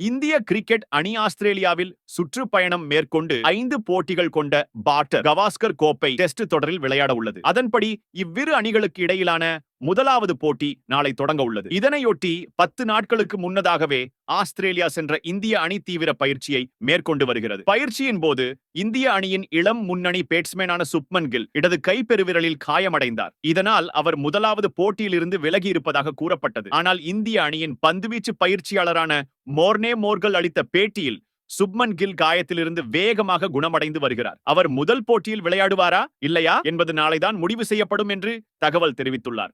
இந்திய கிரிக்கெட் அணி ஆஸ்திரேலியாவில் சுற்றுப்பயணம் மேற்கொண்டு ஐந்து போட்டிகள் கொண்ட பாட்டர் கவாஸ்கர் கோப்பை டெஸ்ட் தொடரில் விளையாட உள்ளது அதன்படி இவ்விரு அணிகளுக்கு இடையிலான முதலாவது போட்டி நாளை தொடங்க உள்ளது. இதனையொட்டி பத்து நாட்களுக்கு முன்னதாகவே ஆஸ்திரேலியா சென்ற இந்திய அணி தீவிர பயிற்சியை மேற்கொண்டு வருகிறது. பயிற்சியின் போது இந்திய அணியின் இளம் முன்னணி பேட்ஸ்மேனான சுப்மன் கில் இடது கை பெருவிரலில் காயமடைந்தார். இதனால் அவர் முதலாவது போட்டியிலிருந்து விலகி இருப்பதாக கூறப்பட்டது. ஆனால் இந்திய அணியின் பந்துவீச்சு பயிற்சியாளரான மோர்னே மோர்கல் அளித்த பேட்டியில் சுப்மன் கில் காயத்திலிருந்து வேகமாக குணமடைந்து வருகிறார். அவர் முதல் போட்டியில் விளையாடுவாரா இல்லையா என்பது நாளைதான் முடிவு செய்யப்படும் என்று தகவல் தெரிவித்துள்ளார்.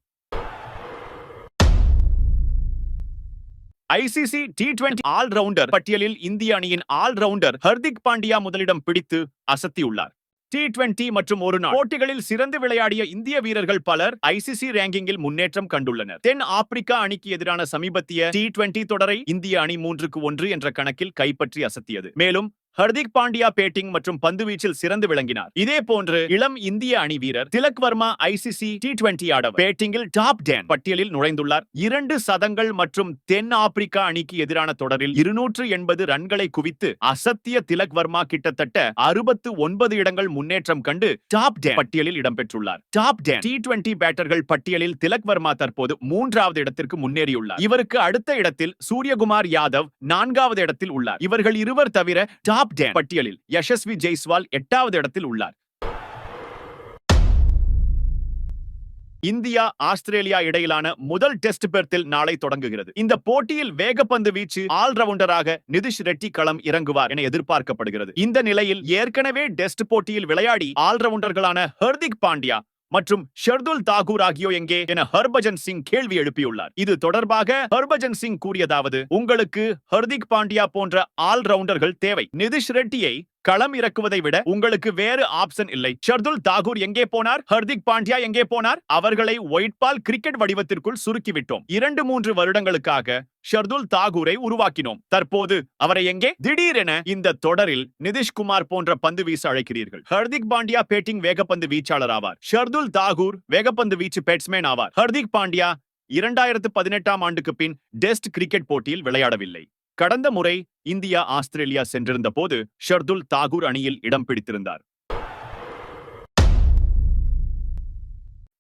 ஐசிசி டி டுவெண்டி ஆல்ரவுண்டர் பட்டியலில் இந்திய அணியின் ஆல்ரவுண்டர் ஹர்திக் பாண்டியா முதலிடம் பிடித்து அசத்தியுள்ளார். டி டுவெண்டி மற்றும் ஒரு நாள் போட்டிகளில் சிறந்து விளையாடிய இந்திய வீரர்கள் பலர் ஐசிசி ரேங்கிங்கில் முன்னேற்றம் கண்டுள்ளனர். தென் ஆப்பிரிக்கா அணிக்கு எதிரான சமீபத்திய டி டுவெண்டி தொடரை இந்திய அணி மூன்றுக்கு ஒன்று என்ற கணக்கில் கைப்பற்றி அசத்தியது. மேலும் ஹர்திக் பாண்டியா பேட்டிங் மற்றும் பந்துவீச்சில் சிறந்து விளங்கினார். இதே போன்று இளம் இந்திய அணி வீரர் Tilak Varma ICC T twenty ஆடவர் பேட்டிங்கில் டாப் டென் பட்டியலில் நுழைந்துள்ளார். இரண்டு சதங்கள் மற்றும் தென் ஆப்பிரிக்கா அணிக்கு எதிரான தொடரில் இருநூற்று எண்பது ரன்களை குவித்து அசத்திய திலக் வர்மா கிட்டத்தட்ட அறுபத்து ஒன்பது இடங்கள் முன்னேற்றம் கண்டு டாப் டென் பட்டியலில் இடம்பெற்றுள்ளார். டாப் டென் டி டுவெண்டி பேட்டர்கள் பட்டியலில் திலக் வர்மா தற்போது மூன்றாவது இடத்திற்கு முன்னேறியுள்ளார். இவருக்கு அடுத்த இடத்தில் சூரியகுமார் யாதவ் நான்காவது இடத்தில் உள்ளார். இவர்கள் இருவர் தவிர டாப் டென் பட்டியலில் யசஸ்வி ஜெய்ஸ்வால் எட்டாவது இடத்தில் உள்ளார் இந்தியா ஆஸ்திரேலியா இடையிலான முதல் டெஸ்ட் பெர்த்தில் நாளை தொடங்குகிறது இந்த போட்டியில் வேகப்பந்து வீச்சு ஆல்ரவுண்டராக நிதிஷ் ரெட்டி களம் இறங்குவார் என எதிர்பார்க்கப்படுகிறது இந்த நிலையில் ஏற்கனவே டெஸ்ட் போட்டியில் விளையாடி ஆல்ரவுண்டர்களான ஹர்திக் பாண்டியா மற்றும் ஷர்துல் தாகூர் ஆகியோர் எங்கே என ஹர்பஜன் சிங் கேள்வி எழுப்பியுள்ளார். இது தொடர்பாக ஹர்பஜன் சிங் கூறியதாவது உங்களுக்கு ஹர்திக் பாண்டியா போன்ற ஆல்ரவுண்டர்கள் தேவை. நிதிஷ் ரெட்டியை களம் இறக்குவதை விட உங்களுக்கு வேறு ஆப்ஷன் இல்லை. ஷர்துல் தாகூர் எங்கே போனார்? ஹர்திக் பாண்டியா எங்கே போனார்? அவர்களை ஒயிட் பால் கிரிக்கெட் வடிவத்திற்குள் சுருக்கிவிட்டோம். இரண்டு மூன்று வருடங்களுக்காக ஷர்துல் தாகூரை உருவாக்கினோம். தற்போது அவரை எங்கே? திடீரென இந்த தொடரில் நிதிஷ்குமார் போன்ற பந்து வீச அழைக்கிறீர்கள். ஹர்திக் பாண்டியா பேட்டிங் வேகப்பந்து வீச்சாளர் ஆவார். ஷர்துல் தாகூர் வேகப்பந்து வீச்சு பேட்ஸ்மேன் ஆவார். ஹர்திக் பாண்டியா இரண்டாயிரத்து பதினெட்டாம் ஆண்டுக்கு பின் டெஸ்ட் கிரிக்கெட் போட்டியில் விளையாடவில்லை. கடந்த முறை இந்தியா ஆஸ்திரேலியா சென்றிருந்த போது ஷர்துல் தாகூர் அணியில் இடம் பிடித்திருந்தார்.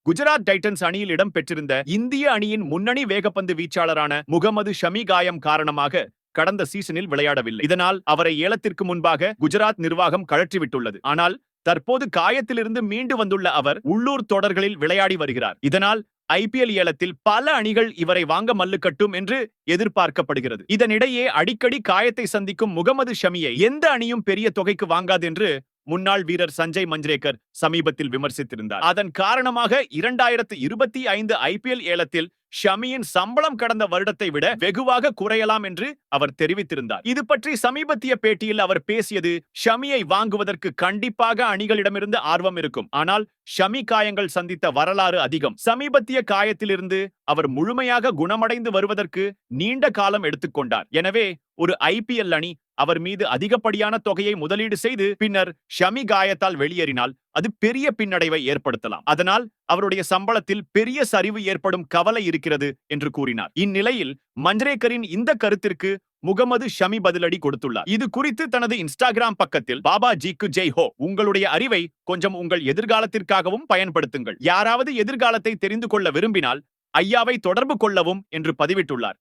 குஜராத் டைட்டன்ஸ் அணியில் இடம் பெற்றிருந்த இந்திய அணியின் முன்னணி வேகப்பந்து வீச்சாளரான முகமது ஷமி காயம் காரணமாக கடந்த சீசனில் விளையாடவில்லை. இதனால் அவரை ஏலத்திற்கு முன்பாக குஜராத் நிர்வாகம் கழற்றிவிட்டுள்ளது. ஆனால் தற்போது காயத்திலிருந்து மீண்டு வந்துள்ள அவர் உள்ளூர் தொடர்களில் விளையாடி வருகிறார். இதனால் ஐபிஎல் ஏலத்தில் பல அணிகள் இவரை வாங்க மல்லுக்கட்டும் என்று எதிர்பார்க்கப்படுகிறது. இதனிடையே அடிக்கடி காயத்தை சந்திக்கும் முகமது ஷமியை எந்த அணியும் பெரிய தொகைக்கு வாங்காது என்று முன்னாள் வீரர் சஞ்சய் மஞ்ரேக்கர் சமீபத்தில் விமர்சித்திருந்தார். அதன் காரணமாக இரண்டாயிரத்து இருபத்தி ஐந்து ஐபிஎல் ஏலத்தில் ஷமியின் சம்பளம் கடந்த வருடத்தை விட வெகுவாக குறையலாம் என்று அவர் தெரிவித்திருந்தார். இது பற்றி சமீபத்திய பேட்டியில் அவர் பேசியது ஷமியை வாங்குவதற்கு கண்டிப்பாக அணிகளிடமிருந்து ஆர்வம் இருக்கும். ஆனால் ஷமி காயங்கள் சந்தித்த வரலாறு அதிகம். சமீபத்திய காயத்திலிருந்து அவர் முழுமையாக குணமடைந்து வருவதற்கு நீண்ட காலம் எடுத்துக்கொண்டார் எனவே ஒரு ஐபிஎல் அணி அவர் மீது அதிகப்படியான தொகையை முதலீடு செய்து பின்னர் ஷமி காயத்தால் வெளியேறினால் அது பெரிய பின்னடைவை ஏற்படுத்தலாம். அதனால் அவருடைய சம்பளத்தில் பெரிய சரிவு ஏற்படும் கவலை இருக்கிறது என்று கூறினார். இந்நிலையில் மஞ்சரேக்கரின் இந்த கருத்திற்கு முகமது ஷமி பதிலடி கொடுத்துள்ளார். இது குறித்து தனது இன்ஸ்டாகிராம் பக்கத்தில் பாபா ஜிக்கு ஜெய் ஹோ உங்களுடைய அறிவை கொஞ்சம் உங்கள் எதிர்காலத்திற்காகவும் பயன்படுத்துங்கள். யாராவது எதிர்காலத்தை தெரிந்து கொள்ள விரும்பினால் ஐயாவை தொடர்பு கொள்ளவும் என்று பதிவிட்டுள்ளார்.